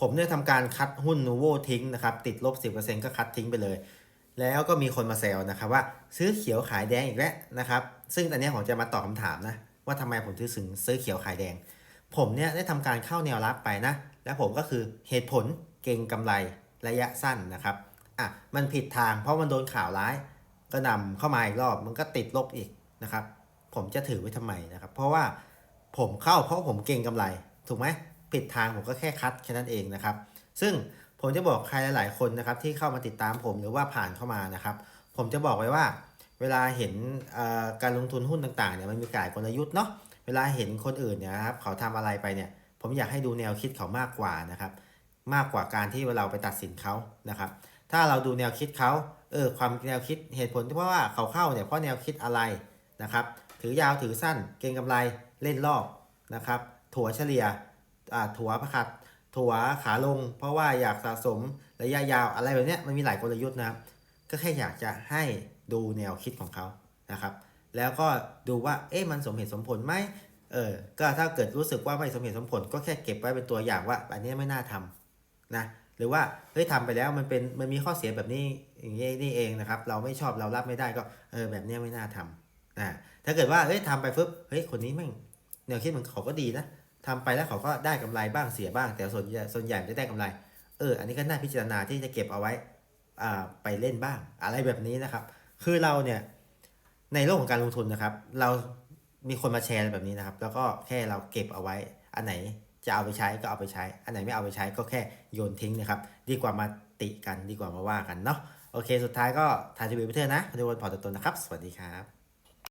ผมเนี่ยทำการคัดหุ้นนูโวทิ้งนะครับติดลบ 10%ก็คัดทิ้งไปเลย แล้วก็มีคนมาแซวนะครับว่าซื้อเขียวขายแดงอีกแล้วนะครับ ซึ่งอันเนี้ยผมจะมาตอบคำถามนะ ว่าทำไมผมถึงซื้อเขียวขายแดง ผมเนี่ยได้ทำการเข้าแนวรับไปนะ แล้วผมก็คือเหตุผลเก่งกำไรระยะสั้นนะครับอะมันผิดทางเพราะมันโดนข่าวร้าย ก็นำเข้ามาอีกรอบมันก็ติดลบอีกนะครับ ผมจะถือไว้ทำไมนะครับ เพราะว่าผมเข้าเพราะผมเก่งกำไรถูกไหม ผิดทางผมก็แค่คัดแค่นั้นเองนะครับ ซึ่งผมจะบอกใครหลายๆคนนะครับที่เข้ามาติดตามผมหรือว่าผ่านเข้ามานะครับ ผมจะบอกไว้ว่า เวลาเห็นการลงทุนหุ้นต่างๆเนี่ยมันมีการกลยุทธ์เนาะเวลาเห็นคนอื่นเนี่ยนะครับเขาทำอะไรไปเนี่ย ผมอยากให้ดูแนวคิดเขามากกว่านะครับ มากกว่าการที่เราไปตัดสินเขานะครับ ถ้าเราดูแนวคิดเขาเออความแนวคิดเหตุผลที่เพราะว่าเขาเข้าเนี่ยเพราะแนวคิดอะไรนะครับ ถือยาวถือสั้นเก็งกำไรเล่นรอบนะครับ ถัวเฉลี่ย ถั่วประคัดถั่วขาลง เพราะว่าอยากสะสมระยะยาวอะไรแบบนี้มันมีหลายกลยุทธ์นะครับ ก็แค่อยากจะให้ดูแนวคิดของเขานะครับ แล้วก็ดูว่าเอ๊ะมันสมเหตุสมผลไหมเออก็ถ้าเกิดรู้สึกว่าไม่สมเหตุสมผล ก็แค่เก็บไว้เป็นตัวอย่างว่าอันนี้ไม่น่าทำนะหรือว่าเฮ้ยทำไปแล้วมันเป็นมันมีข้อเสียแบบนี้อย่างนี้นี่เองนะครับ เราไม่ชอบเรารับไม่ได้ก็เออแบบนี้ไม่น่าทำนะถ้าเกิดว่าเฮ้ยทำไปปุ๊บเฮ้ยคนนี้แม่งแนวคิดมันเขาก็ดีนะ ทำไปแล้วเขาก็ได้กำไรบ้างเสียบ้าง แต่ส่วนส่วนใหญ่จะได้กำไร เออ อันนี้ก็น่าพิจารณาที่จะเก็บเอาไว้อ่าไปเล่นบ้าง อะไรแบบนี้นะครับ คือเราเนี่ยในโลกของการลงทุนนะครับ เรามีคนมาแชร์แบบนี้นะครับ แล้วก็แค่เราเก็บเอาไว้ อันไหนจะเอาไปใช้ก็เอาไปใช้ อันไหนไม่เอาไปใช้ก็แค่โยนทิ้งนะครับ ดีกว่ามาติกันดีกว่ามาว่ากันเนาะ โอเค สุดท้ายก็ทายทีวีไปเถอะนะทุกคนพอตัวตนนะครับ สวัสดีครับ